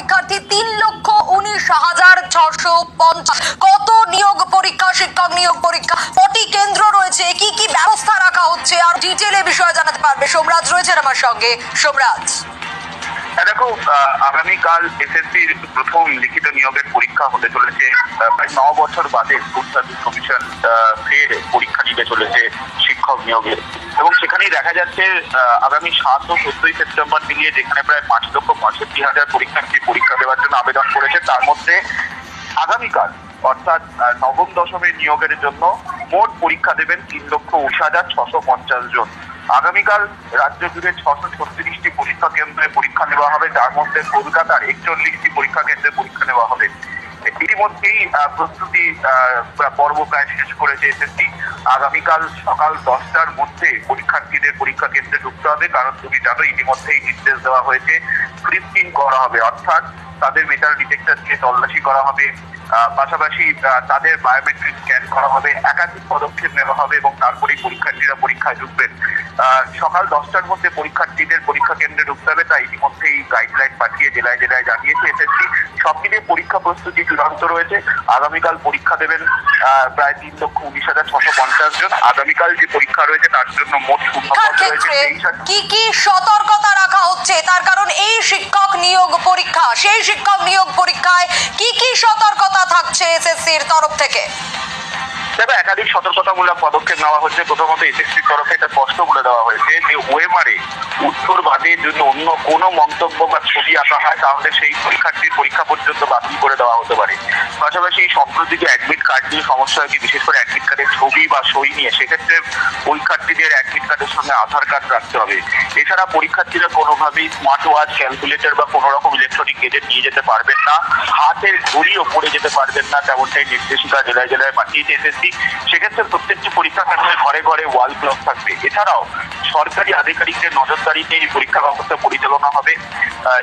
পরীক্ষার্থী তিন লক্ষ উনিশ হাজার ছশো পঞ্চাশ। কত নিয়োগ পরীক্ষা শিক্ষক নিয়োগ পরীক্ষা? কটি কেন্দ্র রয়েছে? কি কি ব্যবস্থা রাখা হচ্ছে? আর ডিটেলে বিষয়ে জানাতে পারবে সোমরাজ। রয়েছেন আমার সঙ্গে সোমরাজ। হ্যাঁ, দেখো আগামীকাল এসএসসির প্রথম লিখিত নিয়োগের পরীক্ষা হতে চলেছে। প্রায় ন বছর বাদে স্কুল সার্ভিস কমিশন ফের পরীক্ষা নিতে চলেছে শিক্ষক নিয়োগের। এবং সেখানেই দেখা যাচ্ছে আগামী সাত ও চোদ্দই সেপ্টেম্বর মিলিয়ে যেখানে প্রায় পাঁচ লক্ষ পঁয়ষট্টি হাজার পরীক্ষার্থী পরীক্ষা দেওয়ার জন্য আবেদন করেছে, তার মধ্যে আগামীকাল, অর্থাৎ নবম দশমের নিয়োগের জন্য মোট পরীক্ষা দেবেন তিন লক্ষ উনিশ হাজার ছশো পঞ্চাশ জন। আগামীকাল রাজ্য জুড়ে ছশো ছত্রিশটি পরীক্ষা কেন্দ্রে পরীক্ষা নেওয়া হবে, যার মধ্যে কলকাতার একচল্লিশটি পরীক্ষা কেন্দ্রে পরীক্ষা নেওয়া হবে। ইতিমধ্যেই প্রস্তুতি পর্ব প্রায় শেষ করেছে এসএসসি। আগামীকাল সকাল দশটার মধ্যে পরীক্ষার্থীদের পরীক্ষা কেন্দ্রে ঢুকতে হবে, কারণ তুমি জানো ইতিমধ্যেই নির্দেশ দেওয়া হয়েছে স্ক্রিপ্টিং করা হবে। অর্থাৎ তাদের মেটাল ডিটেক্টর দিয়ে তল্লাশি করা হবে পাশাপাশি তাদের বায়োমেট্রিক স্ক্যান করা হবে, একাধিক পদক্ষেপ নেওয়া হবে এবং তারপরেই পরীক্ষার্থীরা পরীক্ষায় ঢুকবেন। সকাল দশটার মধ্যে পরীক্ষার্থীদের পরীক্ষা কেন্দ্রে ঢুকতে হবে, তাই ইতিমধ্যেই গাইডলাইন পাঠিয়ে জেলায় জেলায় জানিয়েছে এসএসসি। সব মিলিয়ে পরীক্ষা প্রস্তুতি চূড়ান্ত রয়েছে। আগামীকাল পরীক্ষা দেবেন প্রায় তিন লক্ষ উনিশ হাজার ছশো পঞ্চাশ জন। আগামীকাল যে পরীক্ষা রয়েছে তার জন্য মোট কি কি সতর্কতা রাখা হচ্ছে? তার কারণ এই শিক্ষক নিয়োগ পরীক্ষা সেই শিক্ষক নিয়োগ পরীক্ষায় কি কি সতর্কতা থাকছে এসএসসির তরফ থেকে? তবে একাধিক সতর্কতামূলক পদক্ষেপ নেওয়া হচ্ছে। প্রথমত এসএসসির তরফে এটা স্পষ্ট বলে দেওয়া হয়েছে যে ওয়েমারে উত্তর বাদে যদি অন্য কোনো মন্তব্য বা ছবি আঁকা হয়, তাহলে সেই পরীক্ষার্থীর পরীক্ষা পর্যন্ত বাতিল করে দেওয়া হতে পারে। পাশাপাশি সম্প্রতি যে অ্যাডমিট কার্ড নিয়ে সমস্যা হয়েছে বিশেষ করে অ্যাডমিট কার্ডের ছবি বা সই নিয়ে, সেক্ষেত্রে পরীক্ষার্থীদের অ্যাডমিট কার্ডের সঙ্গে আধার কার্ড রাখতে হবে। এছাড়া পরীক্ষার্থীরা কোনোভাবেই স্মার্ট ওয়াচ ক্যালকুলেটর বা কোনো রকম ইলেকট্রনিক গেজেট নিয়ে যেতে পারবেন না। হাতের ঘড়িও ওপরে যেতে পারবেন না তেমনটাই নির্দেশিকা জেলায় জেলায় পাঠিয়েছে এসএসসি সেক্ষেত্রে প্রত্যেকটি পরীক্ষা কেন্দ্রে ঘরে ঘরে ওয়াল ক্লক থাকবে। এছাড়াও সরকারি আধিকারিকদের নজরদারিতে এই পরীক্ষা ব্যবস্থা পরিচালনা হবে।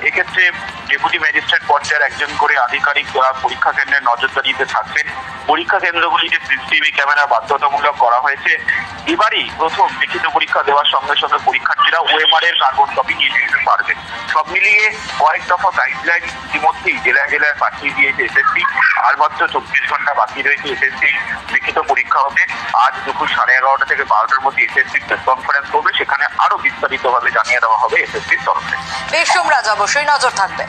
এক্ষেত্রে ডেপুটি ম্যাজিস্ট্রেট পর্যায়ের একজন করে আধিকারিক আহ, পরীক্ষা কেন্দ্রের নজরদারিতে থাকবেন। পরীক্ষা কেন্দ্রগুলিতে সিসিটিভি ক্যামেরা বাধ্যতামূলক করা হয়েছে। এবারই প্রথম লিখিত পরীক্ষা দেওয়ার সঙ্গে সঙ্গে পরীক্ষার্থীরা ওএমআর এর কাগজ কপি নিয়ে যেতে পারবেন। সব মিলিয়ে কয়েক দফা গাইডলাইন ইতিমধ্যেই জেলায় জেলায় পাঠিয়ে দিয়েছে এসএসসি আর মাত্র চব্বিশ ঘণ্টা বাকি রয়েছে এসএসসি লিখিত পরীক্ষা হবে। আজ দুপুর সাড়ে এগারোটা থেকে বারোটার মধ্যে এসএসসি প্রেস কনফারেন্স করবে। সেখানে আরও বিস্তারিতভাবে জানিয়ে দেওয়া হবে এসএসসির তরফে। বেশ, সোমরাজ অবশ্যই নজর থাকবে।